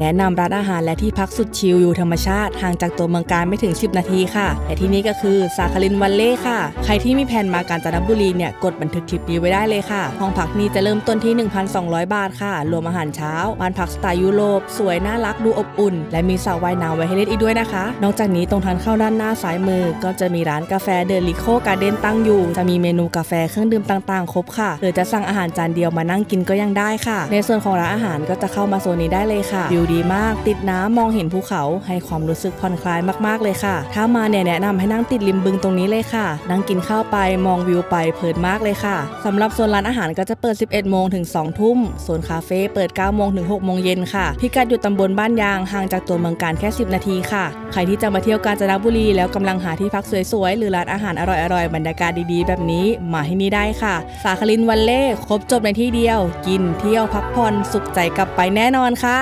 แนะนำร้านอาหารและที่พักสุดชิลอยู่ธรรมชาติห่างจากตัวเมืองการไม่ถึง 10 นาทีค่ะและที่นี่ก็คือซาคารินวันเล่ค่ะ ใครที่มีแผนมากาญจนบุรีเนี่ยกดบันทึกคลิปนี้ไว้ได้เลยค่ะ ห้องพักนี้จะเริ่มต้นที่ 1,200 บาทค่ะ รวมอาหารเช้าบ้านพักสไตล์ยุโรปสวยน่ารักดูอบอุ่น และมีสระว่ายน้ำไว้ให้เล่นอีกด้วยนะคะ นอกจากนี้ตรงทางเข้าด้านหน้าซ้ายมือ ก็จะมีร้านกาแฟเดลิโคการ์เด้นตั้งอยู่ จะมีเมนูกาแฟเครื่องดื่มต่างๆ ครบค่ะ หรือจะสั่งอาหารจานเดียวมานั่งกินก็ยังได้ค่ะ ในส่วนของร้านอาหารก็จะเข้ามาโซนนี้ได้เลยค่ะวิวดีมาก ติดน้ำมองเห็นภูเขาให้ความรู้สึกผ่อนคลายมากๆเลยค่ะ ถ้ามาเนี่ยแนะนำให้นั่งติดริมบึงตรงนี้เลยค่ะ นั่งกินข้าวไปมองวิวไปเพลินมากเลยค่ะสำหรับโซนร้านอาหารก็จะเปิด 11 โมงถึง 2 ทุ่มโซนคาเฟ่เปิด 9 โมงถึง 6 โมงเย็นค่ะ พิกัดอยู่ตำบลบ้านยางห่างจากตัวเมืองการแค่ 10 นาทีค่ะ ใครที่จะมาเที่ยวกาญจนบุรีแล้วกำลังหาที่พักสวยๆหรือร้านอาหารอร่อยๆบรรยากาศดีๆ แบบนี้มาที่นี่ได้ค่ะ สาคลินวันเล่ครบจบในที่เดียว กินเที่ยวพักผ่อนสุขใจกลับไปแน่นอนค่ะ